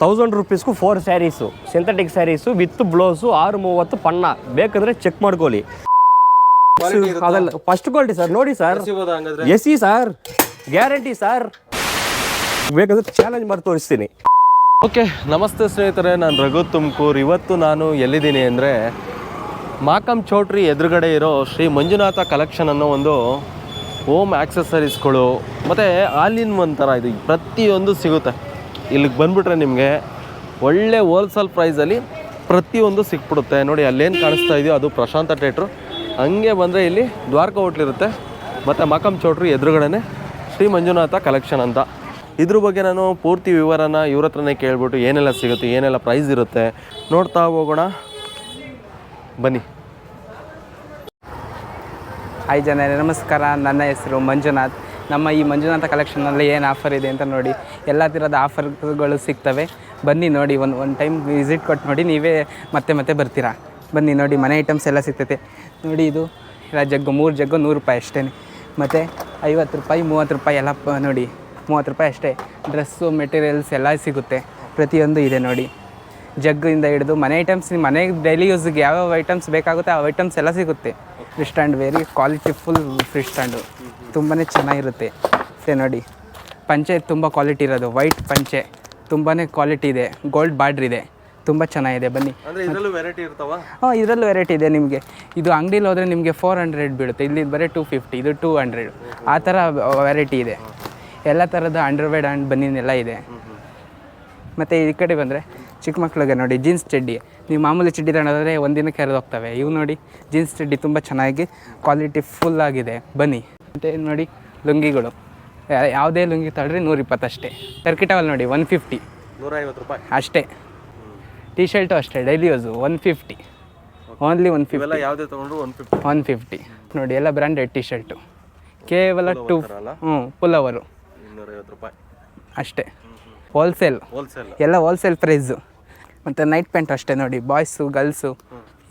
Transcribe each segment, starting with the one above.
Thousand ರುಪೀಸ್ಗೂ four saris synthetic saris with blouse ಆರು ಮೂವತ್ತು ಪನ್ನ. ಬೇಕಂದ್ರೆ ಚೆಕ್ ಮಾಡ್ಕೊಳ್ಳಿ. ಅದಲ್ಲ ಫಸ್ಟ್ ಕ್ವಾಲಿಟಿ ಸರ್ ನೋಡಿ sir AC sir guarantee sir ಬೇಕಂದ್ರೆ ಚಾಲೆಂಜ್ ಮಾಡಿ ತೋರಿಸ್ತೀನಿ. ಓಕೆ ನಮಸ್ತೆ ಸ್ನೇಹಿತರೆ ನಾನು ರಘು ತುಮಕೂರು. ಇವತ್ತು ನಾನು ಎಲ್ಲಿದ್ದೀನಿ ಅಂದರೆ ಮಾಕಂ ಚೌಟ್ರಿ ಎದುರುಗಡೆ ಇರೋ ಶ್ರೀ ಮಂಜುನಾಥ ಕಲೆಕ್ಷನ್ ಅನ್ನೋ ಒಂದು ಹೋಮ್ ಆಕ್ಸೆಸರೀಸ್ಗಳು ಮತ್ತು ಆಲ್ ಇನ್ ಒನ್ ಥರ ಇದು ಪ್ರತಿಯೊಂದು ಸಿಗುತ್ತೆ. ಇಲ್ಲಿಗೆ ಬಂದುಬಿಟ್ರೆ ನಿಮಗೆ ಒಳ್ಳೆ ಹೋಲ್ಸೇಲ್ ಪ್ರೈಸಲ್ಲಿ ಪ್ರತಿಯೊಂದು ಸಿಕ್ಬಿಡುತ್ತೆ. ನೋಡಿ, ಅಲ್ಲೇನು ಕಾಣಿಸ್ತಾ ಇದೆಯೋ ಅದು ಪ್ರಶಾಂತ ಥಿಯೇಟ್ರು ಹಂಗೆ ಬಂದರೆ ಇಲ್ಲಿ ದ್ವಾರಕ ಹೋಟ್ಲಿರುತ್ತೆ ಮತ್ತು ಮಕಂ ಚೌಟ್ರಿ ಎದುರುಗಡೆನೆ ಶ್ರೀ ಮಂಜುನಾಥ ಕಲೆಕ್ಷನ್ ಅಂತ. ಇದ್ರ ಬಗ್ಗೆ ನಾನು ಪೂರ್ತಿ ವಿವರನ ಇವ್ರ ಹತ್ರನೇ ಕೇಳ್ಬಿಟ್ಟು ಏನೆಲ್ಲ ಸಿಗುತ್ತೆ, ಏನೆಲ್ಲ ಪ್ರೈಸ್ ಇರುತ್ತೆ ನೋಡ್ತಾ ಹೋಗೋಣ. ಬನ್ನಿ. ಹಾಯ್ ಜನ, ನಮಸ್ಕಾರ. ನನ್ನ ಹೆಸರು ಮಂಜುನಾಥ್. ನಮ್ಮ ಈ ಮಂಜುನಾಥ ಕಲೆಕ್ಷನಲ್ಲಿ ಏನು ಆಫರ್ ಇದೆ ಅಂತ ನೋಡಿ. ಎಲ್ಲ ಥರದ ಆಫರ್ಗಳು ಸಿಗ್ತವೆ. ಬನ್ನಿ ನೋಡಿ, ಒಂದು ಒಂದು ಟೈಮ್ ವಿಸಿಟ್ ಕೊಟ್ಟು ನೋಡಿ, ನೀವೇ ಮತ್ತೆ ಮತ್ತೆ ಬರ್ತೀರಾ. ಬನ್ನಿ ನೋಡಿ, ಮನೆ ಐಟಮ್ಸ್ ಎಲ್ಲ ಸಿಗ್ತೈತೆ. ನೋಡಿ ಇದು, ಎಲ್ಲ ಜಗ್ಗು, ಮೂರು ಜಗ್ಗು ನೂರು ರೂಪಾಯಿ ಅಷ್ಟೇ. ಮತ್ತು ಐವತ್ತು ರೂಪಾಯಿ, ಮೂವತ್ತು ರೂಪಾಯಿ ಎಲ್ಲ ನೋಡಿ, ಮೂವತ್ತು ರೂಪಾಯಿ ಅಷ್ಟೇ. ಡ್ರೆಸ್ಸು, ಮೆಟೀರಿಯಲ್ಸ್ ಎಲ್ಲ ಸಿಗುತ್ತೆ. ಪ್ರತಿಯೊಂದು ಇದೆ ನೋಡಿ. ಜಗ್ಗಿಂದ ಹಿಡಿದು ಮನೆ ಐಟಮ್ಸ್ ನಿಮ್ಮ ಮನೆಗೆ ಡೈಲಿ ಯೂಸ್ಗೆ ಯಾವ್ಯಾವ ಐಟಮ್ಸ್ ಬೇಕಾಗುತ್ತೆ, ಆ ಐಟಮ್ಸ್ ಎಲ್ಲ ಸಿಗುತ್ತೆ. Fish stand very quality full fish stand ತುಂಬಾ ಚೆನ್ನಾಗಿರುತ್ತೆ. ಸೇ ನೋಡಿ ಪಂಚೆ ತುಂಬ ಕ್ವಾಲಿಟಿ ಇರೋದು. ವೈಟ್ ಪಂಚೆ ತುಂಬಾ ಕ್ವಾಲಿಟಿ ಇದೆ. ಗೋಲ್ಡ್ ಬಾರ್ಡ್ರ್ ಇದೆ. ತುಂಬ ಚೆನ್ನಾಗಿದೆ. ಬನ್ನಿ. ಅಂದರೆ ಇದರಲ್ಲೂ ವೆರೈಟಿ ಇರ್ತಾವ? ಹಾಂ ಇದರಲ್ಲೂ ವೆರೈಟಿ ಇದೆ ನಿಮಗೆ. ಇದು ಅಂಗಡಿಲಿ ಹೋದರೆ ನಿಮಗೆ ಫೋರ್ ಹಂಡ್ರೆಡ್ ಬೀಳುತ್ತೆ. ಇಲ್ಲಿ ಬರೀ ಟೂ ಫಿಫ್ಟಿ ಇದು ಟೂ ಹಂಡ್ರೆಡ್ ಆ ಥರ ವೆರೈಟಿ ಇದೆ. ಎಲ್ಲ ಥರದ ಅಂಡರ್ವೇಡ್ ಆ್ಯಂಡ್ ಬನ್ನಿನೆಲ್ಲ ಇದೆ. ಮತ್ತು ಈ ಕಡೆ ಬಂದರೆ ಚಿಕ್ಕ ಮಕ್ಕಳಿಗೆ ನೋಡಿ ಜೀನ್ಸ್ ಚಡ್ಡಿ. ನೀವು ಮಾಮೂಲಿ ಚಡ್ಡಿ ತಗೊಂಡಾದರೆ ಒಂದಿನಕ್ಕೆ ಹೋಗ್ತವೆ. ಇವು ನೋಡಿ ಜೀನ್ಸ್ ಚಡ್ಡಿ ತುಂಬ ಚೆನ್ನಾಗಿ ಕ್ವಾಲಿಟಿ ಫುಲ್ ಆಗಿದೆ. ಬನ್ನಿ. ಮತ್ತು ನೋಡಿ ಲುಂಗಿಗಳು. ಯಾವುದೇ ಲುಂಗಿ ತಗೊಳ್ರಿ ನೂರಿಪ್ಪತ್ತು ಅಷ್ಟೇ. ಟರ್ಕಿಟವಲ್ ನೋಡಿ ಒನ್ ಫಿಫ್ಟಿ ನೂರೈವತ್ತು ರೂಪಾಯಿ. ಅಷ್ಟೇ. ಟಿ ಶರ್ಟು ಅಷ್ಟೇ daily use one fifty only one fifty ಯಾವುದೇ ತೊಗೊಂಡ್ರು ಒನ್ ಫಿಫ್ಟಿ ಒನ್ ಫಿಫ್ಟಿ ನೋಡಿ ಎಲ್ಲ ಬ್ರ್ಯಾಂಡೆಡ್ ಟಿ ಶರ್ಟು ಕೇವಲ ಟು ಹ್ಞೂ ಫುಲ್ ಅವರು ರೂಪಾಯಿ. ಅಷ್ಟೇ. ಹೋಲ್ಸೇಲ್ ಹೋಲ್ಸೇಲ್ ಎಲ್ಲ ಹೋಲ್ಸೇಲ್ ಪ್ರೈಸು ಮತ್ತು ನೈಟ್ ಪ್ಯಾಂಟ್ ಅಷ್ಟೇ ನೋಡಿ ಬಾಯ್ಸು ಗರ್ಲ್ಸು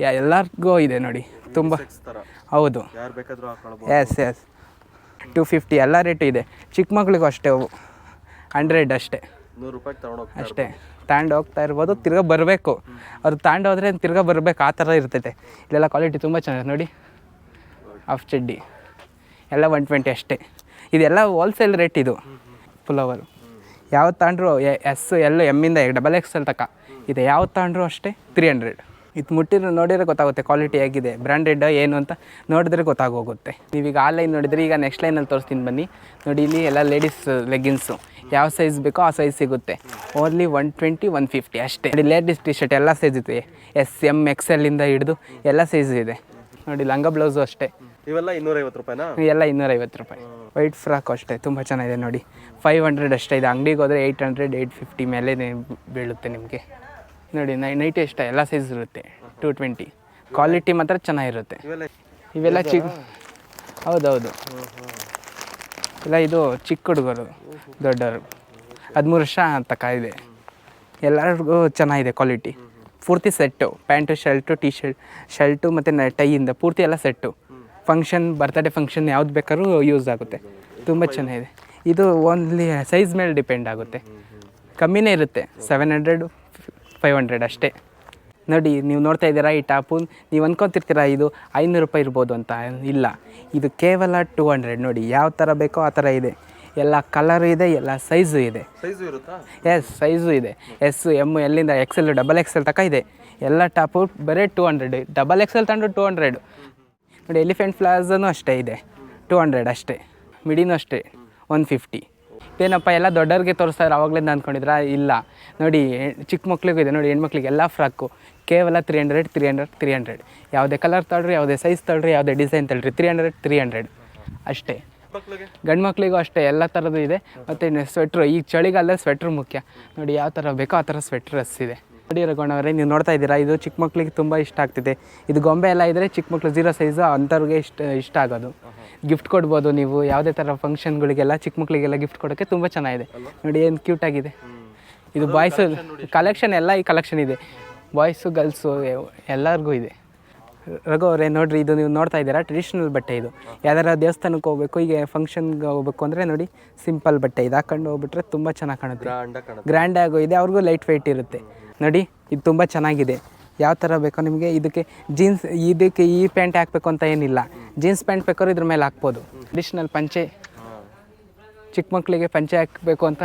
ಯಾ ಎಲ್ಲರಿಗೂ ಇದೆ ನೋಡಿ ತುಂಬ. ಹೌದು. ಎಸ್ ಎಸ್ ಟು ಫಿಫ್ಟಿ ಎಲ್ಲ ರೇಟು ಇದೆ. ಚಿಕ್ಕ ಮಕ್ಳಿಗೂ ಅಷ್ಟೇ ಅವು. ಹಂಡ್ರೆಡ್ ಅಷ್ಟೇ. ಅಷ್ಟೇ ತಗೊಂಡು ಹೋಗ್ತಾ ಇರ್ಬೋದು. ತಿರ್ಗಾ ಬರಬೇಕು. ಅವ್ರು ತಗೊಂಡು ಹೋದ್ರೆ ತಿರ್ಗಾ ಬರಬೇಕು ಆ ಥರ ಇರ್ತೈತೆ. ಇಲ್ಲೆಲ್ಲ ಕ್ವಾಲಿಟಿ ತುಂಬ ಚೆನ್ನಾಗಿದೆ ನೋಡಿ. ಹಾಫ್ ಚಡ್ಡಿ. ಎಲ್ಲ ಒನ್ ಟ್ವೆಂಟಿ ಅಷ್ಟೇ. ಇದೆಲ್ಲ ಹೋಲ್ಸೇಲ್ ರೇಟ್ ಇದು. ಪುಲೋವರು ಯಾವ ತಗೊಂಡ್ರು ಎಸ್ ಎಲ್ ಎಮ್ಮಿಂದ ಡಬಲ್ ಎಕ್ಸ್ ಎಲ್ ತಕ. ಇದೆ. ಯಾವ ತಗೊಂಡ್ರು ಅಷ್ಟೇ? ತ್ರೀ ಹಂಡ್ರೆಡ್ ಇದು ಮುಟ್ಟಿರೋ ನೋಡಿದ್ರೆ ಗೊತ್ತಾಗುತ್ತೆ ಕ್ವಾಲಿಟಿ ಹೇಗಿದೆ ಬ್ರ್ಯಾಂಡೆಡ್ ಏನು ಅಂತ ನೋಡಿದ್ರೆ ಗೊತ್ತಾಗೋಗುತ್ತೆ. ನೀವೀಗ ಆನ್ಲೈನ್ ನೋಡಿದರೆ ಈಗ ನೆಕ್ಸ್ಟ್ ಲೈನಲ್ಲಿ ತೋರಿಸ್ತೀನಿ ಬನ್ನಿ. ನೋಡಿ ಇಲ್ಲಿ ಎಲ್ಲ ಲೇಡೀಸ್ ಲೆಗ್ಗಿನ್ಸು ಯಾವ ಸೈಜ್ ಬೇಕೋ ಆ ಸೈಜ್ ಸಿಗುತ್ತೆ. Only one twenty one fifty ಅಷ್ಟೇ. ನೋಡಿ ಲೇಡೀಸ್ ಟಿ ಶರ್ಟ್ ಎಲ್ಲ ಸೈಜ್ ಇದೆ. ಎಸ್ ಎಂ ಎಕ್ಸೆಲ್ಲಿಂದ ಹಿಡಿದು ಎಲ್ಲ ಸೈಜ್ ಇದೆ. ನೋಡಿ ಲಂಗ ಬ್ಲೌಸು ಅಷ್ಟೇ. ಇವೆಲ್ಲ ಇನ್ನೂರೈವತ್ತು ರೂಪಾಯಿನ? ಎಲ್ಲ ಇನ್ನೂರೈವತ್ತು ರೂಪಾಯಿ. ವೈಟ್ ಫ್ರಾಕ್ ಅಷ್ಟೇ ತುಂಬ ಚೆನ್ನಾಗಿದೆ ನೋಡಿ. ಫೈವ್ ಹಂಡ್ರೆಡ್ ಅಷ್ಟೇ. ಇದೆ ಅಂಗಡಿಗೆ ಹೋದರೆ ಏಯ್ಟ್ ಹಂಡ್ರೆಡ್ ಏಯ್ಟ್ ಫಿಫ್ಟಿ ಮೇಲೆ ಬೀಳುತ್ತೆ ನಿಮಗೆ. ನೋಡಿ ನೈ ನೈಟ್ ಇಷ್ಟ ಎಲ್ಲ ಸೈಜ್ ಇರುತ್ತೆ ಟೂ ಟ್ವೆಂಟಿ ಕ್ವಾಲಿಟಿ ಮಾತ್ರ ಚೆನ್ನಾಗಿರುತ್ತೆ. ಇವೆಲ್ಲ ಚಿಕ್ ಚಿಕ್ಕ ಹೌದೌದು. ಇಲ್ಲ ಇದು ಚಿಕ್ಕ ಹುಡುಗರು ದೊಡ್ಡವರು. ಹದಿಮೂರು ವರ್ಷ ತಕ ಇದೆ ಎಲ್ಲರಿಗೂ ಚೆನ್ನಾಗಿದೆ ಕ್ವಾಲಿಟಿ ಪೂರ್ತಿ set pant shirt T shirt shirt ಮತ್ತು ಟೈಯಿಂದ ಪೂರ್ತಿ ಎಲ್ಲ ಸೆಟ್ಟು ಫಂಕ್ಷನ್ ಬರ್ತಡೇ ಫಂಕ್ಷನ್ ಯಾವ್ದು ಬೇಕಾದ್ರೂ ಯೂಸ್ ಆಗುತ್ತೆ. ತುಂಬ ಚೆನ್ನಾಗಿದೆ. ಇದು ಓನ್ಲಿ ಸೈಜ್ ಮೇಲೆ ಡಿಪೆಂಡ್ ಆಗುತ್ತೆ. ಕಮ್ಮಿನೇ ಇರುತ್ತೆ ಸೆವೆನ್ ಹಂಡ್ರೆಡ್ ಫೈವ್ ಹಂಡ್ರೆಡ್ ಅಷ್ಟೇ. ನೋಡಿ ನೀವು ನೋಡ್ತಾ ಇದ್ದೀರಾ ಈ ಟಾಪು? ನೀವು ಅನ್ಕೊತಿರ್ತೀರ ಇದು ಐನೂರು ರೂಪಾಯಿ ಇರ್ಬೋದು ಅಂತ? ಇಲ್ಲ. ಇದು ಕೇವಲ ಟೂ ಹಂಡ್ರೆಡ್. ನೋಡಿ ಯಾವ ಥರ ಬೇಕೋ ಆ ಥರ ಇದೆ. ಎಲ್ಲ ಕಲರ್ ಇದೆ ಎಲ್ಲ ಸೈಜು ಇದೆ. ಸೈಜು ಇರುತ್ತಾ? ಎಸ್ ಸೈಜು ಇದೆ. ಎಸ್ ಎಂ ಎಲ್ಲಿಂದ ಎಕ್ಸೆಲ್ ಡಬಲ್ ಎಕ್ಸೆಲ್ ತಕ ಇದೆ. ಎಲ್ಲ ಟಾಪು ಬರೀ ಟೂ ಹಂಡ್ರೆಡ್. ಡಬಲ್ ಎಕ್ಸೆಲ್ ತಗೊಂಡು ಟೂ ಹಂಡ್ರೆಡ್. ನೋಡಿ ಎಲಿಫೆಂಟ್ ಪ್ಲಾಝನು ಅಷ್ಟೇ ಇದೆ. ಟೂ ಹಂಡ್ರೆಡ್ ಅಷ್ಟೇ. ಮಿಡಿನೂ ಅಷ್ಟೇ. One fifty. ಏನಪ್ಪ ಎಲ್ಲ ದೊಡ್ಡವ್ರಿಗೆ ತೋರಿಸ್ತಾರೆ ಅವಾಗಲಿಂದ ಅಂದ್ಕೊಂಡಿದ್ರಾ? ಇಲ್ಲ. ನೋಡಿ, ಚಿಕ್ಕ ಮಕ್ಳಿಗೂ ಇದೆ, ನೋಡಿ, ಹೆಣ್ಮಕ್ಳಿಗೆ ಎಲ್ಲ ಫ್ರಾಕು. ಕೇವಲ three hundred three hundred three hundred ಯಾವುದೇ ಕಲರ್ ತಗೊಳ್ರಿ, ಯಾವುದೇ ಸೈಜ್ ತಗೊಳ್ರಿ, ಯಾವುದೇ ಡಿಸೈನ್ ತಗೊಳ್ರಿ ತ್ರೀ ಹಂಡ್ರೆಡ್ ತ್ರೀ ಹಂಡ್ರೆಡ್ ಅಷ್ಟೇ. ಗಂಡು ಮಕ್ಳಿಗೂ ಅಷ್ಟೇ, ಎಲ್ಲ ಥರದ್ದು ಇದೆ. ಮತ್ತು ಸ್ವೆಟ್ರು ಈಗ ಚಳಿಗಾಲದಲ್ಲಿ ಸ್ವೆಟ್ರ್ ಮುಖ್ಯ. ನೋಡಿ, ಯಾವ ಥರ ಬೇಕೋ ಆ ಥರ ಸ್ವೆಟ್ರಸ್ ಇದೆ ನೋಡಿ ರಘುವಣ್ಣವರೇ ನೀವು ನೋಡ್ತಾ ಇದ್ದೀರಾ? ಇದು ಚಿಕ್ಕ ಮಕ್ಳಿಗೆ ತುಂಬ ಇಷ್ಟ ಆಗ್ತಿದೆ. ಇದು ಗೊಂಬೆ ಎಲ್ಲ ಇದ್ದರೆ ಚಿಕ್ಕ ಮಕ್ಳು ಜೀರೋ ಸೈಜು ಅಂಥವ್ರಿಗೆ ಇಷ್ಟ ಇಷ್ಟ ಆಗೋದು. ಗಿಫ್ಟ್ ಕೊಡ್ಬೋದು ನೀವು ಯಾವುದೇ ಥರ ಫಂಕ್ಷನ್ಗಳಿಗೆಲ್ಲ ಚಿಕ್ಕ ಮಕ್ಳಿಗೆಲ್ಲ ಗಿಫ್ಟ್ ಕೊಡೋಕ್ಕೆ ತುಂಬ ಚೆನ್ನಾಗಿದೆ. ನೋಡಿ ಏನು ಕ್ಯೂಟ್ ಆಗಿದೆ. ಇದು ಬಾಯ್ಸು ಕಲೆಕ್ಷನ್ ಎಲ್ಲ ಈ ಕಲೆಕ್ಷನ್ ಇದೆ. ಬಾಯ್ಸು ಗರ್ಲ್ಸು ಎಲ್ಲರಿಗೂ ಇದೆ. ರಘು ಅವರೇ ನೋಡಿರಿ ಇದು ನೀವು ನೋಡ್ತಾ ಇದ್ದೀರಾ? ಟ್ರೆಡಿಷ್ನಲ್ ಬಟ್ಟೆ ಇದು. ಯಾವ್ದಾರ ದೇವಸ್ಥಾನಕ್ಕೆ ಹೋಗ್ಬೇಕು ಈಗ ಫಂಕ್ಷನ್ಗೆ ಹೋಗ್ಬೇಕು ಅಂದರೆ ನೋಡಿ ಸಿಂಪಲ್ ಬಟ್ಟೆ ಇದು. ಹಾಕೊಂಡು ಹೋಗ್ಬಿಟ್ರೆ ತುಂಬ ಚೆನ್ನಾಗಿ ಕಾಣುತ್ತೆ. ಗ್ರ್ಯಾಂಡಾಗೂ ಕಾಣುತ್ತೆ. ಗ್ರ್ಯಾಂಡ್ ಆಗೋ ಇದೆ ಅವ್ರಿಗೂ ಲೈಟ್ ವೆಯ್ಟ್ ಇರುತ್ತೆ. ನೋಡಿ ಇದು ತುಂಬ ಚೆನ್ನಾಗಿದೆ. ಯಾವ ಥರ ಬೇಕೋ ನಿಮಗೆ ಇದಕ್ಕೆ ಜೀನ್ಸ್ ಇದಕ್ಕೆ ಈ ಪ್ಯಾಂಟ್ ಹಾಕಬೇಕು ಅಂತ ಏನಿಲ್ಲ. ಜೀನ್ಸ್ ಪ್ಯಾಂಟ್ ಬೇಕಾದ್ರೂ ಇದ್ರ ಮೇಲೆ ಹಾಕ್ಬೋದು. ಅಡಿಷ್ನಲ್ ಪಂಚೆ. ಚಿಕ್ಕ ಮಕ್ಕಳಿಗೆ ಪಂಚೆ ಹಾಕಬೇಕು ಅಂತ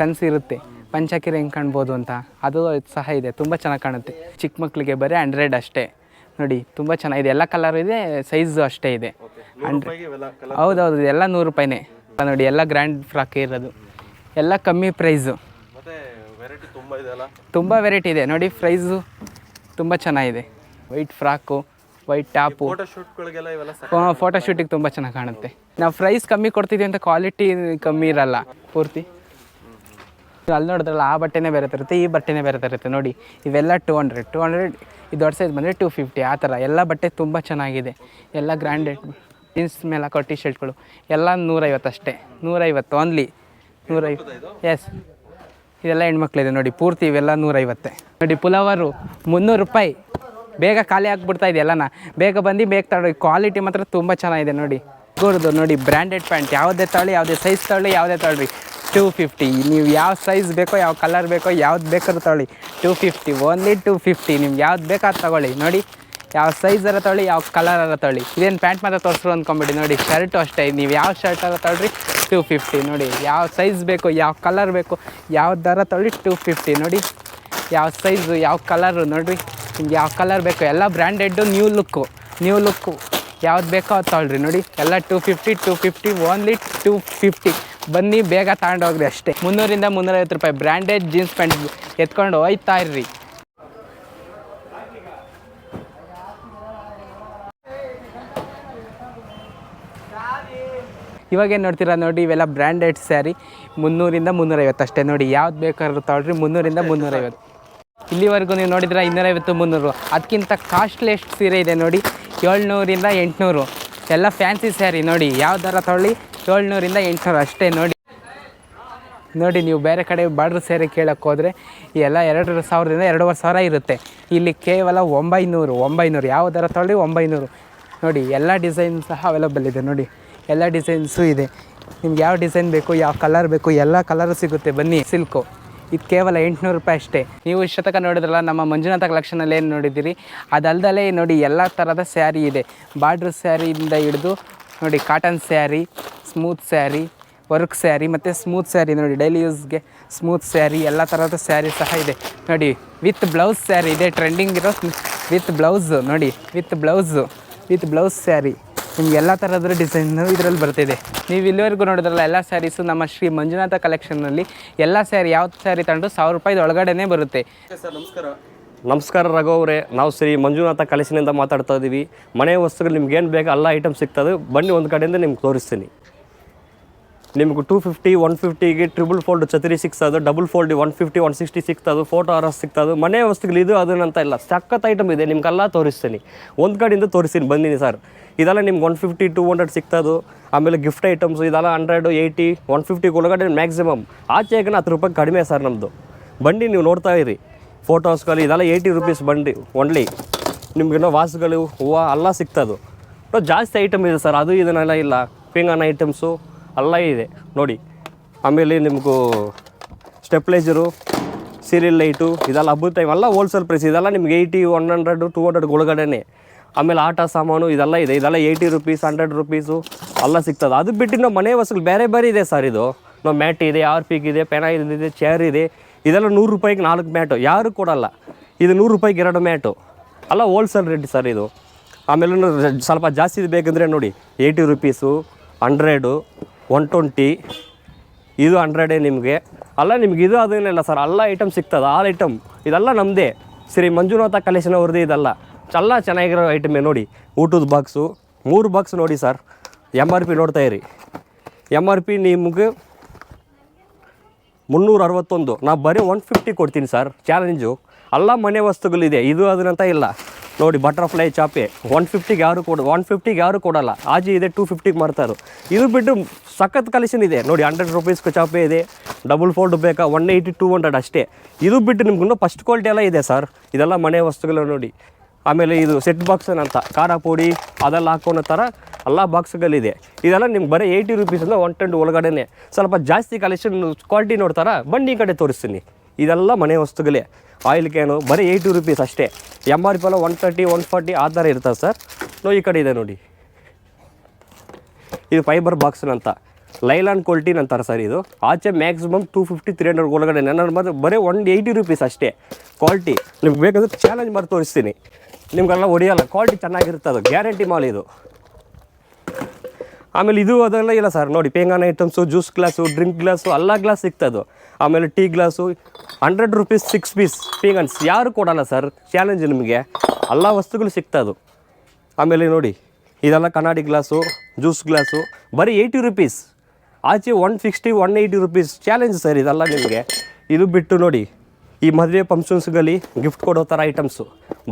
ಕನಸು ಇರುತ್ತೆ. ಪಂಚೆ ಹಾಕಿದ್ರೆ ಹೆಂಗೆ ಕಾಣ್ಬೋದು ಅಂತ. ಅದು ಸಹ ಇದೆ ತುಂಬ ಚೆನ್ನಾಗಿ ಕಾಣುತ್ತೆ. ಚಿಕ್ಕ ಮಕ್ಕಳಿಗೆ ಬರೀ ಹಂಡ್ರೆಡ್ ಅಷ್ಟೇ. ನೋಡಿ ತುಂಬ ಚೆನ್ನಾಗಿದೆ. ಎಲ್ಲ ಕಲರ್ ಇದೆ ಸೈಜು ಅಷ್ಟೇ ಇದೆ. ಹೌದು ಹೌದು ಹೌದೌದು ಎಲ್ಲ ನೂರು ರೂಪಾಯಿನೇ. ನೋಡಿ ಎಲ್ಲ ಗ್ರ್ಯಾಂಡ್ ಫ್ರಾಕ್ ಇರೋದು. ಎಲ್ಲ ಕಮ್ಮಿ ಪ್ರೈಸು ತುಂಬ ಇದೆ ಅಲ್ಲ ತುಂಬ ವೆರೈಟಿ ಇದೆ. ನೋಡಿ ಪ್ರೈಸು ತುಂಬ ಚೆನ್ನಾಗಿದೆ. White frock white top photo ಶೂಟ್ಗಳಿಗೆಲ್ಲ ಇವೆಲ್ಲ ಸ- ಫೋಟೋ ಶೂಟಿಗೆ ತುಂಬ ಚೆನ್ನಾಗಿ ಕಾಣುತ್ತೆ. ನಾವು ಪ್ರೈಸ್ ಕಮ್ಮಿ ಕೊಡ್ತಿದ್ವಿ ಅಂತ ಕ್ವಾಲಿಟಿ ಕಮ್ಮಿ ಇರಲ್ಲ. ಪೂರ್ತಿ. ಅಲ್ಲಿ ನೋಡಿದ್ರಲ್ಲ ಆ ಬಟ್ಟೆನೇ ಬೇರೆ ತರುತ್ತೆ ಈ ಬಟ್ಟೆನೇ ಬೇರೆ ತರುತ್ತೆ. ನೋಡಿ ಇವೆಲ್ಲ ಟೂ ಹಂಡ್ರೆಡ್ ಟೂ ಹಂಡ್ರೆಡ್ ಇದು ದೊಡ್ಡ ಸೈಜ್ ಬಂದರೆ ಟೂ ಫಿಫ್ಟಿ ಆ ಥರ. ಎಲ್ಲ ಬಟ್ಟೆ ತುಂಬ ಚೆನ್ನಾಗಿದೆ. ಎಲ್ಲ ಗ್ರ್ಯಾಂಡೆಡ್ ಜೀನ್ಸ್ ಮೇಲೆ ಹಾಕೋ ಟಿ ಶರ್ಟ್ಗಳು ಎಲ್ಲ ನೂರೈವತ್ತು ಅಷ್ಟೇ ನೂರೈವತ್ತು. ಓನ್ಲಿ ನೂರೈವತ್ತು ಎಸ್ ಇದೆಲ್ಲ ಹೆಣ್ಮಕ್ಳಿದೆ. ನೋಡಿ, ಪೂರ್ತಿ ಇವೆಲ್ಲ ನೂರೈವತ್ತೆ. ನೋಡಿ, ಪುಲಾವರು ಮುನ್ನೂರು ರೂಪಾಯಿ. ಬೇಗ ಖಾಲಿ ಆಗಿಬಿಡ್ತಾ ಇದೆ ಎಲ್ಲನ. ಬೇಗ ಬಂದು ಬೇಗ ತಗೊಳ್ಳಿ ಕ್ವಾಲಿಟಿ ಮಾತ್ರ ತುಂಬ ಚೆನ್ನಾಗಿದೆ ನೋಡಿ. ಗುರ್ದು ನೋಡಿ ಬ್ರ್ಯಾಂಡೆಡ್ ಪ್ಯಾಂಟ್ ಯಾವುದೇ ತಗೊಳ್ಳಿ ಯಾವುದೇ ಸೈಜ್ ತಗೊಳ್ಳಿ ಯಾವುದೇ ತಗೊಳ್ಳಿ ಟೂ ಫಿಫ್ಟಿ ನೀವು ಯಾವ ಸೈಜ್ ಬೇಕೋ, ಯಾವ ಕಲರ್ ಬೇಕೋ, ಯಾವ್ದು ಬೇಕಾದ್ರೂ ತಗೊಳ್ಳಿ two fifty only two fifty ನಿಮ್ಗೆ ಯಾವ್ದು ಬೇಕಾದ ತಗೊಳ್ಳಿ. ನೋಡಿ ಯಾವ ಸೈಜರ ತಗೊಳ್ಳಿ, ಯಾವ ಕಲರ್ ತಗೊಳ್ಳಿ. ಇದೇನು ಪ್ಯಾಂಟ್ ಮಾತ್ರ ತೋರಿಸ್ರು ಅಂದ್ಕೊಂಬಿಡಿ ನೋಡಿ ಶರ್ಟು ಅಷ್ಟೇ. ನೀವು ಯಾವ ಶರ್ಟ್ ಅರ ತಳ್ರಿ ಟೂ ಫಿಫ್ಟಿ ನೋಡಿ, ಯಾವ ಸೈಜ್ ಬೇಕು, ಯಾವ ಕಲರ್ ಬೇಕು, ಯಾವ ದರ ತಗೊಳ್ಳಿ ಟೂ ಫಿಫ್ಟಿ ನೋಡಿ, ಯಾವ ಸೈಜು ಯಾವ ಕಲರು ನೋಡಿರಿ. ನಿಮ್ಗೆ ಯಾವ ಕಲರ್ ಬೇಕು, ಎಲ್ಲ branded new look new look ಯಾವ್ದು ಬೇಕೋ ಅದು ತೊಳ್ರಿ ನೋಡಿ. ಎಲ್ಲ two fifty two fifty only two fifty ಬನ್ನಿ, ಬೇಗ ತಗೊಂಡೋಗ್ರಿ ಅಷ್ಟೇ. ಮುನ್ನೂರಿಂದ ಮುನ್ನೂರೈವತ್ತು ರೂಪಾಯಿ ಬ್ರ್ಯಾಂಡೆಡ್ ಜೀನ್ಸ್ ಪ್ಯಾಂಟ್ ಎತ್ಕೊಂಡು ಹೋಯ್ತಾ ಇರ್ರಿ. ಇವಾಗ ಏನು ನೋಡ್ತೀರಾ ನೋಡಿ, ಇವೆಲ್ಲ ಬ್ರ್ಯಾಂಡೆಡ್ ಸ್ಯಾರಿ ಮುನ್ನೂರಿಂದ ಮುನ್ನೂರೈವತ್ತು ಅಷ್ಟೇ. ನೋಡಿ, ಯಾವ್ದು ಬೇಕಾದ್ರೂ ತಗೊಳ್ರಿ, ಮುನ್ನೂರಿಂದ ಮುನ್ನೂರೈವತ್ತು. ಇಲ್ಲಿವರೆಗೂ ನೀವು ನೋಡಿದ್ರೆ ಇನ್ನೂರೈವತ್ತು, ಮುನ್ನೂರು. ಅದಕ್ಕಿಂತ ಕಾಸ್ಟ್ಲಿಯೆಸ್ಟ್ ಸೀರೆ ಇದೆ ನೋಡಿ, ಏಳ್ನೂರಿಂದ ಎಂಟುನೂರು. ಎಲ್ಲ ಫ್ಯಾನ್ಸಿ ಸ್ಯಾರಿ ನೋಡಿ ಯಾವ ಥರ ತಗೊಳ್ಳಿ, ಏಳ್ನೂರಿಂದ ಎಂಟುನೂರು ಅಷ್ಟೇ ನೋಡಿ. ನೋಡಿ, ನೀವು ಬೇರೆ ಕಡೆ ಬಾರ್ಡ್ರ್ ಸ್ಯಾರಿ ಕೇಳೋಕ್ಕೆ ಹೋದರೆ ಎಲ್ಲ ಎರಡು ಸಾವಿರದಿಂದ ಎರಡೂವರೆ ಸಾವಿರ ಇರುತ್ತೆ. ಇಲ್ಲಿ ಕೇವಲ ಒಂಬೈನೂರು ಒಂಬೈನೂರು. ಯಾವ ಥರ ತೊಗೊಳ್ಳಿ, ಒಂಬೈನೂರು. ನೋಡಿ, ಎಲ್ಲ ಡಿಸೈನ್ ಸಹ ಅವೈಲಬಲ್ ಇದೆ ನೋಡಿ. ಎಲ್ಲ ಡಿಸೈನ್ಸು ಇದೆ. ನಿಮ್ಗೆ ಯಾವ ಡಿಸೈನ್ ಬೇಕು, ಯಾವ ಕಲರ್ ಬೇಕು, ಎಲ್ಲ ಕಲರು ಸಿಗುತ್ತೆ. ಬನ್ನಿ, ಸಿಲ್ಕು. ಇದು ಕೇವಲ ಎಂಟುನೂರು ರೂಪಾಯಿ ಅಷ್ಟೇ. ನೀವು ಶತಕ ನೋಡಿದ್ರಲ್ಲ, ನಮ್ಮ ಮಂಜುನಾಥ ಕಲೆಕ್ಷನಲ್ಲಿ ಏನು ನೋಡಿದ್ದೀರಿ? ಅದಲ್ದಲೇ ನೋಡಿ, ಎಲ್ಲ ಥರದ ಸ್ಯಾರಿ ಇದೆ. ಬಾರ್ಡ್ರ್ ಸ್ಯಾರಿಯಿಂದ ಹಿಡಿದು, ನೋಡಿ cotton sari smooth sari work sari, ಮತ್ತು ಸ್ಮೂತ್ ಸ್ಯಾರಿ ನೋಡಿ ಡೈಲಿ ಯೂಸ್ಗೆ ಸ್ಮೂತ್ ಸ್ಯಾರಿ, ಎಲ್ಲ ಥರದ ಸ್ಯಾರಿ ಸಹ ಇದೆ. ನೋಡಿ ವಿತ್ ಬ್ಲೌಸ್ ಸ್ಯಾರಿ ಇದೆ. ಟ್ರೆಂಡಿಂಗ್ ಇರೋ ವಿತ್ ಬ್ಲೌಸು ನೋಡಿ with blouse with blouse sari. ನಿಮ್ಗೆ ಎಲ್ಲ ಥರದ ಡಿಸೈನು ಇದರಲ್ಲಿ ಬರ್ತಿದೆ. ನೀವು ಇಲ್ಲಿವರೆಗೂ ನೋಡಿದ್ರಲ್ಲ ಎಲ್ಲ ಸ್ಯಾರೀಸು ನಮ್ಮ ಶ್ರೀ ಮಂಜುನಾಥ ಕಲೆಕ್ಷನ್ನಲ್ಲಿ ಎಲ್ಲ ಸ್ಯಾರಿ ಯಾವ ಸ್ಯಾರಿ ತಗೊಂಡು ಸಾವಿರ ರೂಪಾಯಿದ ಒಳಗಡೆನೇ ಬರುತ್ತೆ. ಸರ್ ನಮಸ್ಕಾರ. ನಮಸ್ಕಾರ ರಘು ಅವರೇ. ನಾವು ಶ್ರೀ ಮಂಜುನಾಥ ಕಲೆಕ್ಷನಿಂದ ಮಾತಾಡ್ತಾ ಇದ್ದೀವಿ ಮನೆ ವಸ್ತುಗಳು ನಿಮ್ಗೆ ಏನು ಬೇಕು ಎಲ್ಲ ಐಟಮ್ ಸಿಗ್ತದೆ. ಬನ್ನಿ ಒಂದು ಕಡೆಯಿಂದ ನಿಮ್ಗೆ ತೋರಿಸ್ತೀನಿ. ನಿಮ್ಗೆ ಟೂ ಫಿಫ್ಟಿ ಒನ್ ಫಿಫ್ಟಿಗೆ ಟ್ರಿಬಲ್ ಫೋಲ್ಡ್ ಛತ್ರಿ ಸಿಕ್ತದೆ double fold one fifty one sixty ಸಿಕ್ತದೆ ಫೋಟೋ ಆರ್ಸ್ ಸಿಗ್ತದೆ ಮನೆ ವಸ್ತುಗಳು ಇದು ಅದನ್ನಂತ ಇಲ್ಲ. ಸಖತ್ ಐಟಮ್ ಇದೆ, ನಿಮ್ಗೆಲ್ಲ ತೋರಿಸ್ತೀನಿ. ಒಂದು ಕಡೆಯಿಂದ ತೋರಿಸ್ತೀನಿ, ಬಂದಿನಿ ಸರ್. ಇದೆಲ್ಲ ನಿಮ್ಗೆ ಒನ್ ಫಿಫ್ಟಿ ಟೂ ಹಂಡ್ರೆಡ್ ಸಿಗ್ತದೆ ಆಮೇಲೆ ಗಿಫ್ಟ್ ಐಟಮ್ಸ್ ಇದೆಲ್ಲ ಹಂಡ್ರೆಡ್ ಏಯ್ಟಿ ಒನ್ ಫಿಫ್ಟಿ ಒಳಗಡೆ ಮ್ಯಾಕ್ಸಿಮಮ್ ಆಚೆಗೆ ಹತ್ತು ರೂಪಾಯಿ ಕಡಿಮೆ ಸರ್ ನಮ್ಮದು ಬಂಡಿ ನೀವು ನೋಡ್ತಾ ಇರಿ. ಫೋಟೋಸ್ಗಳು ಇದೆಲ್ಲ ಏಯ್ಟಿ ರುಪೀಸ್ ಬಂಡಿ ಒನ್ಲಿ ನಿಮ್ಗೇನೋ ವಾಸ್ಗಳು, ಹೂವು, ಎಲ್ಲ ಸಿಗ್ತದೆ ಜಾಸ್ತಿ ಐಟಮ್ ಇದೆ ಸರ್, ಅದು ಇದನ್ನೆಲ್ಲ ಇಲ್ಲ. ಪಿಂಗನ್ ಐಟಮ್ಸು ಎಲ್ಲ ಇದೆ. ನೋಡಿ, ಆಮೇಲೆ ನಿಮಗೂ ಸ್ಟೆಪ್ಲೈಸರು ಸೀರಿಯಲ್ ಲೈಟು, ಇದೆಲ್ಲ ಹಬ್ಬದ ಟೈಮ್ ಎಲ್ಲ ಹೋಲ್ಸೇಲ್ ಪ್ರೈಸ್ ಇದೆಲ್ಲ ನಿಮ್ಗೆ eighty one hundred two hundred ಒಳಗಡೆನೆ ಆಮೇಲೆ ಆಟ ಸಾಮಾನು ಇದೆಲ್ಲ ಇದೆ. ಇದೆಲ್ಲ ಏಯ್ಟಿ ರುಪೀಸ್ ಹಂಡ್ರೆಡ್ ರುಪೀಸು ಎಲ್ಲ ಸಿಗ್ತದೆ. ಅದು ಬಿಟ್ಟು ನಾವು ಮನೆ ವಸ್ತುಗಳು ಬೇರೆ ಬೇರೆ ಇದೆ ಸರ್ ಇದು. ನಾವು ಮ್ಯಾಟ್ ಇದೆ, ಆರ್ ಪಿಕ್ ಇದೆ ಪೆನ ಇದೆ ಚೇರ್ ಇದೆ. ಇದೆಲ್ಲ ನೂರು ರೂಪಾಯಿಗೆ ನಾಲ್ಕು ಮ್ಯಾಟು. ಯಾರು ಕೊಡಲ್ಲ. ಇದು ನೂರು ರೂಪಾಯಿಗೆ ಎರಡು ಮ್ಯಾಟು. ಅಲ್ಲ ಹೋಲ್ಸೇಲ್ ರೇಟ್ ಸರ್ ಇದು. ಆಮೇಲೆ ಸ್ವಲ್ಪ ಜಾಸ್ತಿ ಬೇಕಂದರೆ ನೋಡಿ eighty rupees hundred one twenty ಇದು ಹಂಡ್ರೆಡೇ ನಿಮಗೆ. ಅಲ್ಲ, ನಿಮ್ಗೆ ಇದು ಅದೇನಿಲ್ಲ ಸರ್ ಎಲ್ಲ ಐಟಮ್ ಸಿಗ್ತದೆ ಆಲ್ ಐಟಮ್ ಇದೆಲ್ಲ ನಮ್ಮದೇ ಶ್ರೀ ಮಂಜುನಾಥ ಕಲೆಕ್ಷನ್ ಅವ್ರದ್ದು ಇದೆಲ್ಲ. ಎಲ್ಲ ಚೆನ್ನಾಗಿರೋ ಐಟಮೇ ನೋಡಿ. ಊಟದ ಬಾಕ್ಸು ಮೂರು ಬಾಕ್ಸ್ ನೋಡಿ ಸರ್. ಎಂ ಆರ್ ಪಿ ನೋಡ್ತಾ ಇರಿ. ಎಂ ಆರ್ ಪಿ ನಿಮಗೆ ಮುನ್ನೂರ ಅರವತ್ತೊಂದು ನಾ ಬರೀ ಒನ್ ಫಿಫ್ಟಿ ಕೊಡ್ತೀನಿ ಸರ್ ಚಾಲೆಂಜು ಎಲ್ಲ ಮನೆ ವಸ್ತುಗಳಿದೆ. ಇದು ಅದನ್ನಂತ ಇಲ್ಲ. ನೋಡಿ ಬಟರ್ಫ್ಲೈ ಚಾಪೆ ಒನ್ ಫಿಫ್ಟಿಗೆ ಯಾರು ಕೊಡ ಒನ್ ಫಿಫ್ಟಿಗೆ ಯಾರು ಕೊಡಲ್ಲ. ಆಜಿ ಇದೆ ಟೂ ಫಿಫ್ಟಿಗೆ ಮಾರ್ತಾರೆ. ಇದು ಬಿಟ್ಟು ಸಖತ್ ಕಲೆಕ್ಷನ್ ಇದೆ. ನೋಡಿ ಹಂಡ್ರೆಡ್ ರುಪೀಸ್ಗೆ ಚಾಪೆ ಇದೆ. ಡಬಲ್ ಫೋಲ್ಡ್ ಬೇಕಾ? ಒನ್ ಏಯ್ಟಿ ಟೂ ಹಂಡ್ರೆಡ್ ಅಷ್ಟೇ. ಇದು ಬಿಟ್ಟು ನಿಮ್ಗೂ ಫಸ್ಟ್ ಕ್ವಾಲಿಟಿ ಎಲ್ಲ ಇದೆ ಸರ್ ಇದೆಲ್ಲ ಮನೆ ವಸ್ತುಗಳು ನೋಡಿ. ಆಮೇಲೆ ಇದು ಸೆಟ್ ಬಾಕ್ಸ್ ಅಂತ ಖಾರ ಪುಡಿ, ಅದೆಲ್ಲ ಹಾಕೋಣೋ ಥರ ಎಲ್ಲ ಬಾಕ್ಸ್ಗಳಿದೆ ಇದೆಲ್ಲ ನಿಮ್ಗೆ ಬರೀ ಏಯ್ಟಿ ರುಪೀಸಿಂದ ಒನ್ ಟೆನ್ ಒಳಗಡೆನೆ. ಸ್ವಲ್ಪ ಜಾಸ್ತಿ ಕಲೆಕ್ಷನ್ ಕ್ವಾಲಿಟಿ ನೋಡ್ತಾರ? ಬನ್ನಿ ಕಡೆ ತೋರಿಸ್ತೀನಿ. ಇದೆಲ್ಲ ಮನೆ ವಸ್ತುಗಳೇ. ಆಯಿಲ್ ಕ್ಯಾನು ಬರೀ ಏಯ್ಟಿ ರುಪೀಸ್ ಅಷ್ಟೇ. ಎಂ ಆರ್ ಪಿ ಎಲ್ಲ ಒನ್ ತರ್ಟಿ ಒನ್ ಫಾರ್ಟಿ ಆ ಥರ ಇರ್ತದೆ ಸರ್ ನೋ ಈ ಕಡೆ ಇದೆ ನೋಡಿ. ಇದು ಫೈಬರ್ ಬಾಕ್ಸ್ ಅಂತ ಲೈಲಾನ್ ಕ್ವಾಲಿಟಿ ಅಂತಾರೆ ಸರ್ ಇದು. ಆಚೆ maximum two fifty three hundred ಒಳಗಡೆ. ನನ್ನ ಮಾತ್ರ ಬರೀ ಒನ್ ಏಯ್ಟಿ ರುಪೀಸ್ ಅಷ್ಟೇ. ಕ್ವಾಲಿಟಿ ನಿಮ್ಗೆ ಬೇಕಂದ್ರೆ ಚಾಲೆಂಜ್ ಮಾಡಿ ತೋರಿಸ್ತೀನಿ. ನಿಮ್ಗೆಲ್ಲ ಹೊಡೆಯಲ್ಲ. ಕ್ವಾಲಿಟಿ ಚೆನ್ನಾಗಿರುತ್ತೆ ಅದು. ಗ್ಯಾರಂಟಿ ಮಾಲ್ ಇದು. ಆಮೇಲೆ ಇದು ಅದೆಲ್ಲ ಇಲ್ಲ ಸರ್ ನೋಡಿ, ಪೇಂಗಾನ items juice glass drink glass ಎಲ್ಲ ಗ್ಲಾಸ್ ಸಿಗ್ತದು. ಆಮೇಲೆ tea glass hundred rupees six piece ಪೀಗನ್ಸ್ ಯಾರು ಕೊಡೋಲ್ಲ ಸರ್ ಚಾಲೆಂಜ್ ನಿಮಗೆ. ಎಲ್ಲ ವಸ್ತುಗಳು ಸಿಗ್ತದು ಆಮೇಲೆ ನೋಡಿ, ಇದೆಲ್ಲ ಕನ್ನಡಿ ಗ್ಲಾಸು ಜ್ಯೂಸ್ ಗ್ಲಾಸು, ಬರೀ ಏಯ್ಟಿ ರುಪೀಸ್ ಆಚೆ one sixty one eighty rupees challenge sir ಇದೆಲ್ಲ ನಿಮಗೆ. ಇದು ಬಿಟ್ಟು ನೋಡಿ, ಈ ಮದುವೆ ಫಂಕ್ಷನ್ಸ್ಗಲ್ಲಿ ಗಿಫ್ಟ್ ಕೊಡೋ ಥರ ಐಟಮ್ಸು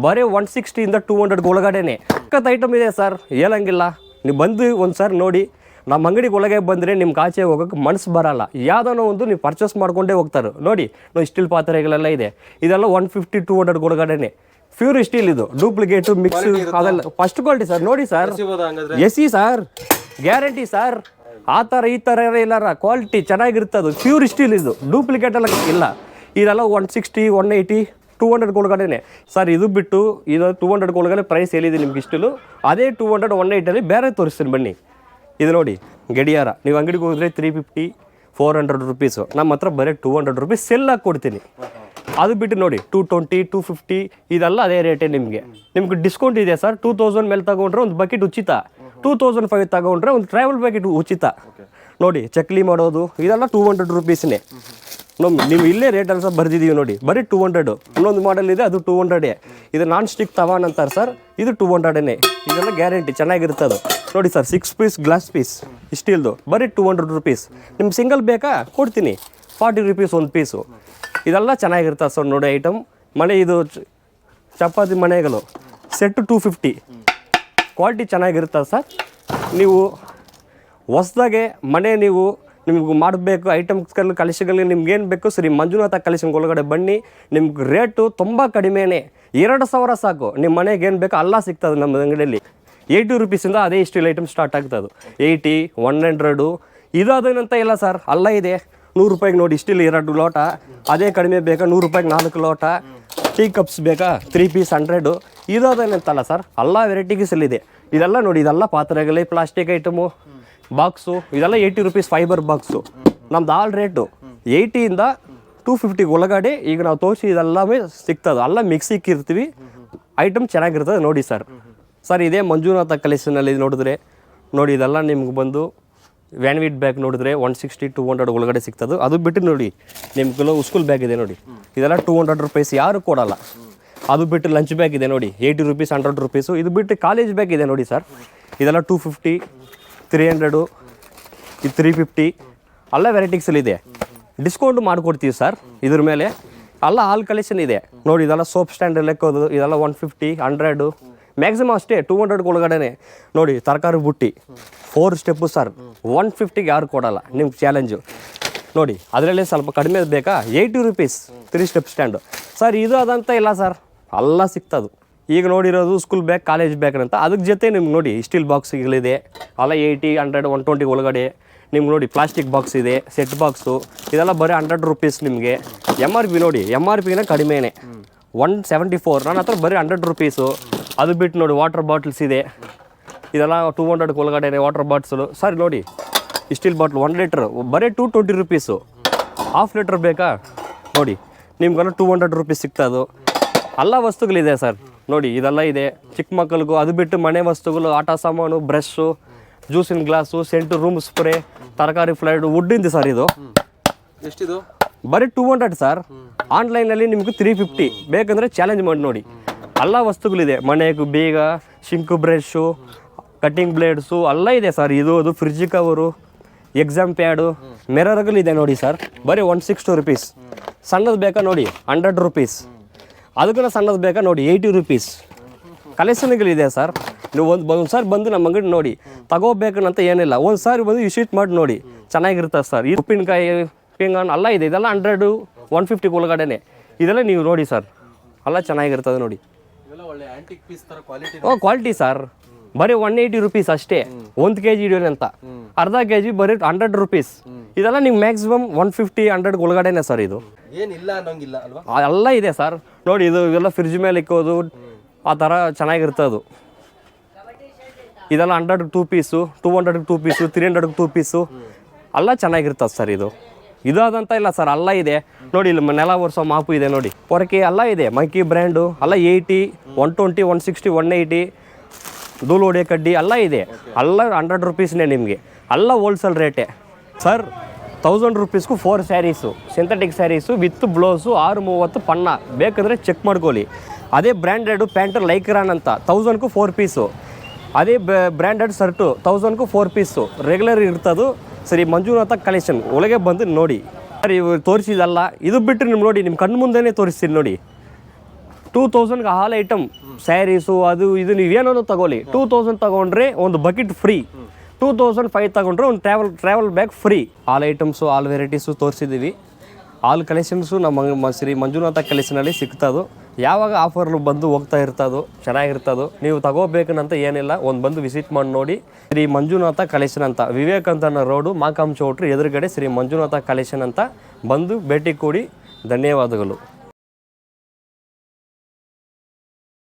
ಬರೀ ಒನ್ ಸಿಕ್ಸ್ಟಿಯಿಂದ ಟೂ ಹಂಡ್ರೆಡ್ ಒಳಗಡೆನೆ. ಸಖತ್ ಐಟಮ್ ಇದೆ ಸರ್ ಹೇಳಂಗಿಲ್ಲ. ನೀವು ಬಂದು ಒಂದು ಸರ್ ನೋಡಿ ನಮ್ಮ ಅಂಗಡಿಗೆ ಒಳಗೆ ಬಂದರೆ ನಿಮ್ಗೆ ಆಚೆ ಹೋಗೋಕೆ ಮನಸ್ಸು ಬರಲ್ಲ. ಯಾವುದೋ ಒಂದು ನೀವು ಪರ್ಚೇಸ್ ಮಾಡ್ಕೊಂಡೇ ಹೋಗ್ತಾರೆ. ನೋಡಿ ನೋಡಿ ಸ್ಟೀಲ್ ಪಾತ್ರೆಗಳೆಲ್ಲ ಇದೆ. ಇದೆಲ್ಲ ಒನ್ ಫಿಫ್ಟಿ ಟೂ ಹಂಡ್ರೆಡ್ ಒಳಗಡೆನೆ. ಪ್ಯೂರ್ ಸ್ಟೀಲ್ ಇದು. ಡೂಪ್ಲಿಕೇಟು ಮಿಕ್ಸ್ ಅದೆಲ್ಲ ಫಸ್ಟ್ ಕ್ವಾಲಿಟಿ ಸರ್ ನೋಡಿ sir yes sir guarantee sir ಆ ಥರ ಈ ಥರ ಇಲ್ಲಾರ ಕ್ವಾಲಿಟಿ ಚೆನ್ನಾಗಿರುತ್ತೆ ಅದು ಪ್ಯೂರ್ ಸ್ಟೀಲ್ ಇದು. ಡೂಪ್ಲಿಕೇಟ್ ಎಲ್ಲ ಇಲ್ಲ. ಇದೆಲ್ಲ one sixty one eighty two hundred ಒಳಗಡೆನೆ. ಸರ್ ಇದು ಬಿಟ್ಟು ಇದು ಟೂ ಹಂಡ್ರೆಡ್ ಒಳಗಡೆ ಪ್ರೈಸ್ ಹೇಳಿದೆ ನಿಮ್ಗೆ ಇಷ್ಟಲು ಅದೇ ಟೂ ಹಂಡ್ರೆಡ್ ಒನ್ ಏಯ್ಟಲ್ಲಿ ಬೇರೆ ತೋರಿಸ್ತೀನಿ ಬನ್ನಿ. ಇದು ನೋಡಿ, ಗಡಿಯಾರ. ನೀವು ಅಂಗಡಿಗೆ ಹೋದ್ರೆ three fifty four hundred rupees ನಮ್ಮ ಹತ್ರ ಬರೀ ಟೂ ಹಂಡ್ರೆಡ್ ರುಪೀಸ್ ಸೆಲ್ಲಾಗಿ ಕೊಡ್ತೀನಿ. ಅದು ಬಿಟ್ಟು ನೋಡಿ ಟೂ ಟ್ವೆಂಟಿ ಟೂ ಫಿಫ್ಟಿ ಇದೆಲ್ಲ ಅದೇ ರೇಟೇ ನಿಮಗೆ. ನಿಮ್ಗೆ ಡಿಸ್ಕೌಂಟ್ ಇದೆ ಸರ್ ಟೂ ತೌಸಂಡ್ ಮೇಲೆ ತಗೊಂಡ್ರೆ ಒಂದು ಬಕೆಟ್ ಉಚಿತ. ಟೂ ತೌಸಂಡ್ ಫೈವ್ ತಗೊಂಡ್ರೆ ಒಂದು ಟ್ರಾವೆಲ್ ಬಕೆಟ್ ಉಚಿತ. ನೋಡಿ, ಚಕ್ಲಿ ಮಾಡೋದು, ಇದೆಲ್ಲ ಟೂ ಹಂಡ್ರೆಡ್ ರುಪೀಸ್ನೇ ನಮ್ಮ ನೀವು ಇಲ್ಲೇ ರೇಟ್ ಸಹ ಬರ್ದಿದೀವಿ ನೋಡಿ, ಬರೀ ಟೂ ಹಂಡ್ರೆಡು ಇನ್ನೊಂದು ಮಾಡಲ್ ಇದೆ, ಅದು ಟೂ ಹಂಡ್ರೆಡೇ ಇದು ನಾನ್ ಸ್ಟಿಕ್ ತವಾನ್ ಅಂತಾರೆ ಸರ್, ಇದು ಟೂ ಹಂಡ್ರೆಡೇ ಇದೆಲ್ಲ ಗ್ಯಾರಂಟಿ ಚೆನ್ನಾಗಿರುತ್ತೆ ಅದು. ನೋಡಿ sir six piece glass piece ಇಷ್ಟಿಲ್ದು ಬರೀ ಟೂ ಹಂಡ್ರೆಡ್ ರುಪೀಸ್ ನಿಮ್ಗೆ ಸಿಂಗಲ್ ಬೇಕಾ? ಕೊಡ್ತೀನಿ. ಫಾರ್ಟಿ ರುಪೀಸ್ ಒಂದು ಪೀಸು ಇದೆಲ್ಲ ಚೆನ್ನಾಗಿರುತ್ತೆ ಸರ್ ನೋಡಿ ಐಟಮ್ ಮನೆ ಇದು ಚಪಾತಿ ಮನೆಗಳು ಸೆಟ್ ಟೂ ಫಿಫ್ಟಿ ಕ್ವಾಲಿಟಿ ಚೆನ್ನಾಗಿರುತ್ತೆ ಸರ್? ನೀವು ಹೊಸ್ದಾಗೆ ಮನೆ ನೀವು ನಿಮ್ಗೆ ಮಾಡಬೇಕು ಐಟಮ್ಸ್ಗಳು ಕಲಿಸಿಗಳು ನಿಮ್ಗೆ ಏನು ಬೇಕು ಸರಿ? ಮಂಜುನಾಥ ಕಲಿಸಿನ ಒಳಗಡೆ ಬನ್ನಿ. ನಿಮ್ಗೆ ರೇಟು ತುಂಬ ಕಡಿಮೆನೇ. ಎರಡು ಸಾವಿರ ಸಾಕು. ನಿಮ್ಮ ಮನೆಗೆ ಏನು ಬೇಕೋ, ಅಲ್ಲ ಸಿಗ್ತದೆ ನಮ್ಮ ಅಂಗಡಿಯಲ್ಲಿ. ಏಯ್ಟಿ ರುಪೀಸಿಂದ ಅದೇ ಸ್ಟೀಲ್ ಐಟಮ್ ಸ್ಟಾರ್ಟ್ ಆಗ್ತದೆ ಏಯ್ಟಿ ಒನ್ ಹಂಡ್ರೆಡು ಇದು ಅದೇನಂತ ಇಲ್ಲ ಸರ್ ಅಲ್ಲ ಇದೆ. ನೂರು ರೂಪಾಯಿಗೆ ನೋಡಿ ಸ್ಟಿಲ್ ಎರಡು ಲೋಟ, ಅದೇ ಕಡಿಮೆ ಬೇಕಾ, ನೂರು ರೂಪಾಯಿಗೆ ನಾಲ್ಕು ಲೋಟ ಟೀ ಕಪ್ಸ್ ಬೇಕಾ ತ್ರೀ ಪೀಸ್ ಹಂಡ್ರೆಡು ಇದು ಅದೇನಂತಲ್ಲ ಸರ್ ಎಲ್ಲ ವೆರೈಟೀಸಲ್ಲಿದೆ ಇದೆಲ್ಲ ನೋಡಿ, ಇದೆಲ್ಲ ಪಾತ್ರೆಗಳೇ ಪ್ಲಾಸ್ಟಿಕ್ ಐಟಮು ಬಾಕ್ಸು ಇದೆಲ್ಲ ಏಯ್ಟಿ ರುಪೀಸ್ ಫೈಬರ್ ಬಾಕ್ಸು ನಮ್ದು ಆಲ್ ರೇಟು ಏಯ್ಟಿಯಿಂದ ಟೂ ಫಿಫ್ಟಿಗೆ ಒಳಗಡೆ ಈಗ ನಾವು ತೋರಿಸಿ, ಇದೆಲ್ಲವೇ ಸಿಗ್ತದೆ. ಎಲ್ಲ ಮಿಕ್ಸಿಕ್ಕಿರ್ತೀವಿ ಐಟಮ್ ಚೆನ್ನಾಗಿರ್ತದೆ ನೋಡಿ ಸರ್ ಸರ್, ಇದೇ ಮಂಜುನಾಥ ಕಲೆಕ್ಷನಲ್ಲಿ ನೋಡಿದ್ರೆ, ನೋಡಿ, ಇದೆಲ್ಲ ನಿಮ್ಗೆ ಬಂದು ವ್ಯಾನ್ವಿಟ್ ಬ್ಯಾಗ್ ನೋಡಿದ್ರೆ ಒನ್ ಸಿಕ್ಸ್ಟಿ, ಟೂ ಹಂಡ್ರೆಡ್ ಒಳಗಡೆ ಸಿಗ್ತದೆ. ಅದು ಬಿಟ್ಟು ನೋಡಿ, ನಿಮ್ಗೆಲ್ಲ ಸ್ಕೂಲ್ ಬ್ಯಾಗ್ ಇದೆ ನೋಡಿ. ಇದೆಲ್ಲ ಟೂ ಹಂಡ್ರೆಡ್ ರುಪೀಸ್ ಯಾರು ಕೊಡಲ್ಲ. ಅದು ಬಿಟ್ಟು ಲಂಚ್ ಬ್ಯಾಗ್ ಇದೆ ನೋಡಿ ಏಯ್ಟಿ ರುಪೀಸ್ ಹಂಡ್ರೆಡ್ ರುಪೀಸು ಇದು ಬಿಟ್ಟು ಕಾಲೇಜ್ ಬ್ಯಾಗ್ ಇದೆ ನೋಡಿ ಸರ್ ಇದೆಲ್ಲ ಟೂ ಫಿಫ್ಟಿ ತ್ರೀ ಹಂಡ್ರೆಡು ಇದು ತ್ರೀ ಫಿಫ್ಟಿ ಎಲ್ಲ ವೆರೈಟೀಸಲ್ಲಿ ಇದೆ. ಡಿಸ್ಕೌಂಟ್ ಮಾಡಿಕೊಡ್ತೀವಿ ಸರ್ ಇದ್ರ ಮೇಲೆ ಎಲ್ಲ ಆಲ್ ಕಲೆಕ್ಷನ್ ಇದೆ. ನೋಡಿ, ಇದೆಲ್ಲ ಸೋಪ್ ಸ್ಟ್ಯಾಂಡ್ ಲೆಕ್ಕೋದು ಇದೆಲ್ಲ ಒನ್ ಫಿಫ್ಟಿ ಹಂಡ್ರೆಡು ಮ್ಯಾಕ್ಸಿಮಮ್ ಅಷ್ಟೇ ಟೂ ಹಂಡ್ರೆಡ್ ಒಳಗಡೆನೆ. ನೋಡಿ ತರಕಾರಿ ಬುಟ್ಟಿ. ಫೋರ್ ಸ್ಟೆಪ್ಪು ಸರ್ ಒನ್ ಫಿಫ್ಟಿಗೆ ಯಾರು ಕೊಡೋಲ್ಲ. ನಿಮ್ಗೆ ಚಾಲೆಂಜು ನೋಡಿ ಅದರಲ್ಲೇ ಸ್ವಲ್ಪ ಕಡಿಮೆ ಬೇಕಾ? Eighty rupees three step stand sir ಇದು ಅದಂತ ಇಲ್ಲ ಸರ್ ಎಲ್ಲ ಸಿಕ್ತದು. ಈಗ ನೋಡಿರೋದು ಸ್ಕೂಲ್ ಬ್ಯಾಗ್ ಕಾಲೇಜ್ ಬ್ಯಾಗ್ ಅಂತ ಅದಕ್ಕೆ ಜೊತೆ ನಿಮ್ಗೆ ನೋಡಿ ಸ್ಟೀಲ್ ಬಾಕ್ಸ್ಗಳಿದೆ ಅಲ್ಲ ಏಯ್ಟಿ ಹಂಡ್ರೆಡ್ ಒನ್ ಟ್ವೆಂಟಿ ಒಳಗಡೆ. ನಿಮ್ಗೆ ನೋಡಿ ಪ್ಲಾಸ್ಟಿಕ್ ಬಾಕ್ಸ್ ಇದೆ ಸೆಟ್ ಬಾಕ್ಸು ಇದೆಲ್ಲ ಬರೀ ಹಂಡ್ರೆಡ್ ರುಪೀಸ್ ನಿಮಗೆ. ಎಂ ಆರ್ ಪಿ ನೋಡಿ ಎಂ ಆರ್ ಪಿನ ಕಡಿಮೆನೇ. ಒನ್ ಸೆವೆಂಟಿ ಫೋರ್ ನನ್ನ ಹತ್ರ ಬರೀ ಹಂಡ್ರೆಡ್ ರುಪೀಸು ಅದು ಬಿಟ್ಟು ನೋಡಿ ವಾಟರ್ ಬಾಟ್ಲ್ಸ್ ಇದೆ. ಇದೆಲ್ಲ ಟೂ ಹಂಡ್ರೆಡ್ ಒಳಗಡೆ ವಾಟರ್ ಬಾಟ್ಸಲು ಸರಿ ನೋಡಿ ಸ್ಟೀಲ್ ಬಾಟ್ಲ್ ಒನ್ ಲೀಟ್ರ್ ಬರೀ two twenty rupees half litre ಬೇಕಾ? ನೋಡಿ ನಿಮ್ಗೆಲ್ಲ ಟೂ ಹಂಡ್ರೆಡ್ ರುಪೀಸ್ ಸಿಗ್ತದು ಎಲ್ಲ ವಸ್ತುಗಳಿದೆ ಸರ್. ನೋಡಿ ಇದೆಲ್ಲ ಇದೆ. ಚಿಕ್ಕ ಮಕ್ಕಳಿಗೂ ಅದು ಬಿಟ್ಟು ಮನೆ ವಸ್ತುಗಳು ಆಟ ಸಾಮಾನು ಬ್ರಷು ಜ್ಯೂಸಿನ ಗ್ಲಾಸು ಸೆಂಟು ರೂಮ್ ಸ್ಪ್ರೇ ತರಕಾರಿ ಫ್ಲೈಡ್ ವುಡ್ಡಿಂದು ಸರ್ ಇದು. ಎಷ್ಟಿದು? ಬರೀ ಟೂ ಹಂಡ್ರೆಡ್ ಸರ್. ಆನ್ಲೈನಲ್ಲಿ ನಿಮ್ಗೆ ತ್ರೀ ಫಿಫ್ಟಿ ಬೇಕಂದರೆ ಚಾಲೆಂಜ್ ಮಾಡಿ ನೋಡಿ. ಎಲ್ಲ ವಸ್ತುಗಳಿದೆ. ಮನೆಗೆ ಬೀಗ, ಶಿಂಕು ಬ್ರಷು ಕಟ್ಟಿಂಗ್ ಬ್ಲೇಡ್ಸು ಎಲ್ಲ ಇದೆ ಸರ್ ಇದು, ಅದು ಫ್ರಿಜ್ ಕವರು ಎಕ್ಸಾಮ್ ಪ್ಯಾಡು ಮಿರರ್ಗಳಿದೆ ನೋಡಿ ಸರ್ ಬರೀ ಒನ್ ಸಿಕ್ಸ್ಟಿ ರುಪೀಸ್ ಸಣ್ಣದು ಬೇಕಾ ನೋಡಿ ಹಂಡ್ರೆಡ್ ರುಪೀಸ್ ಅದಕ್ಕೂ ಸಣ್ಣದು ಬೇಕಾ ನೋಡಿ ಏಯ್ಟಿ ರುಪೀಸ್ ಕಲೆಕ್ಷನ್ಗಳಿದೆ ಸರ್ ನೀವು ಒಂದು ಒಂದು ಸಾರಿ ಬಂದು ನಮ್ಮ ಅಂಗಡಿ ನೋಡಿ. ತಗೋಬೇಕಂತ ಏನಿಲ್ಲ. ಒಂದು ಸಾರಿ ಬಂದು ವಿಸಿಟ್ ಮಾಡಿ ನೋಡಿ. ಚೆನ್ನಾಗಿರ್ತದೆ ಸರ್ ಈ ಉಪ್ಪಿನಕಾಯಿ ಪಿಂಗಾನ್ ಎಲ್ಲ ಇದೆ. ಇದೆಲ್ಲ ಹಂಡ್ರೆಡು ಒನ್ ಫಿಫ್ಟಿ ಒಳಗಡೆನೆ. ಇದೆಲ್ಲ ನೀವು ನೋಡಿ ಸರ್ ಎಲ್ಲ ಚೆನ್ನಾಗಿರ್ತದೆ ನೋಡಿ. ಓ ಕ್ವಾಲಿಟಿ ಸರ್ ಬರೀ ಒನ್ ಏಯ್ಟಿ ರುಪೀಸ್ ಅಷ್ಟೇ. ಒಂದು ಕೆ ಜಿ ಹಿಡಿಯೋಣ ಅಂತ ಅರ್ಧ ಕೆ ಜಿ ಬರೀ ಹಂಡ್ರೆಡ್ ರುಪೀಸ್ ಇದೆಲ್ಲ ನಿಮ್ಗೆ ಮ್ಯಾಕ್ಸಿಮಮ್ ಒನ್ ಫಿಫ್ಟಿ ಹಂಡ್ರೆಡ್ ಒಳಗಡೆನೆ ಸರ್ ಇದು. ಏನಿಲ್ಲ ಅನ್ನೋಂಗಿಲ್ಲ ಅಲ್ವಾ? ಎಲ್ಲ ಇದೆ ಸರ್ ನೋಡಿ ಇದು ಇವೆಲ್ಲ ಫ್ರಿಜ್ ಮೇಲೆ ಇಕ್ಕೋದು ಆ ಥರ ಚೆನ್ನಾಗಿರುತ್ತೆ ಅದು. ಇದೆಲ್ಲ hundred two piece two hundred two piece three hundred two piece ಎಲ್ಲ ಚೆನ್ನಾಗಿರ್ತದೆ ಸರ್ ಇದು. ಇದಾದಂತ ಇಲ್ಲ ಸರ್, ಅಲ್ಲ ಇದೆ. ನೋಡಿ, ಇಲ್ಲಿ ನೆಲ ಒರೆಸೋ ಮಾಪು ಇದೆ ನೋಡಿ. ಹೊರಕೆ ಎಲ್ಲ ಇದೆ ಮೈಕಿ ಬ್ರ್ಯಾಂಡು ಅಲ್ಲ eighty one twenty one sixty one eighty ಧೂಳು ಹೊಡಿಯೋ ಕಡ್ಡಿ ಎಲ್ಲ ಇದೆ. ಅಲ್ಲ ಹಂಡ್ರೆಡ್ ರುಪೀಸ್ನೇ ನಿಮಗೆ. ಅಲ್ಲ ಹೋಲ್ಸೇಲ್ ರೇಟೆ sir thousand ರುಪೀಸ್ಗೂ four saris synthetic saris with blouse ಆರು ಮೂವತ್ತು ಪನ್ನ. ಬೇಕಂದರೆ ಚೆಕ್ ಮಾಡ್ಕೊಳ್ಳಿ. ಅದೇ ಬ್ರ್ಯಾಂಡೆಡು ಪ್ಯಾಂಟು ಲೈಕ್ರಾನ್ ಅಂತ ತೌಸಂಡ್ಗೂ ಫೋರ್ ಪೀಸು ಅದೇ ಬ್ರ್ಯಾಂಡೆಡ್ ಶರ್ಟು ತೌಸಂಡ್ಗೂ ಫೋರ್ ಪೀಸು ರೆಗ್ಯುಲರ್ ಇರ್ತದು. ಸರಿ, ಮಂಜುನಾಥ ಕಲೆಕ್ಷನ್ ಒಳಗೆ ಬಂದು ನೋಡಿ. ಸರ್, ಇವರು ತೋರಿಸಿದಲ್ಲ, ಇದು ಬಿಟ್ಟರೆ ನಿಮ್ಗೆ ನೋಡಿ ನಿಮ್ಮ ಕಣ್ಣು ಮುಂದೆನೇ ತೋರಿಸ್ತೀನಿ ನೋಡಿ. ಟೂ ತೌಸಂಡ್ಗೆ ಹಾಲ್ ಐಟಮ್ ಸ್ಯಾರೀಸು ಅದು, ಇದು ನೀವೇನೋ ತಗೊಳ್ಳಿ. ಟೂ ತೌಸಂಡ್ ತಗೊಂಡ್ರೆ ಒಂದು bucket free two thousand five ತಗೊಂಡ್ರೆ ಒಂದು travel travel bag free all items all varieties ತೋರಿಸಿದ್ದೀವಿ all collections ನಮ್ಮ ಶ್ರೀ ಮಂಜುನಾಥ ಕಲೆಕ್ಷನಲ್ಲಿ ಸಿಗ್ತದು ಯಾವಾಗ ಆಫರ್ಲು ಬಂದು ಹೋಗ್ತಾ ಇರ್ತದೋ, ಚೆನ್ನಾಗಿರ್ತದೋ, ನೀವು ತಗೋಬೇಕಂತ ಏನಿಲ್ಲ. ಒಂದು ಬಂದು ವಿಸಿಟ್ ಮಾಡಿ ನೋಡಿ. ಶ್ರೀ ಮಂಜುನಾಥ ಕಲೆಕ್ಷನ್ ಅಂತ ವಿವೇಕಾನಂದ ರೋಡು ಮಾಕಾಂ ಚೌಟ್ರಿ ಎದುರುಗಡೆ ಶ್ರೀ ಮಂಜುನಾಥ ಕಲೆಕ್ಷನ್ ಅಂತ ಬಂದು ಭೇಟಿ ಕೊಡಿ. ಧನ್ಯವಾದಗಳು.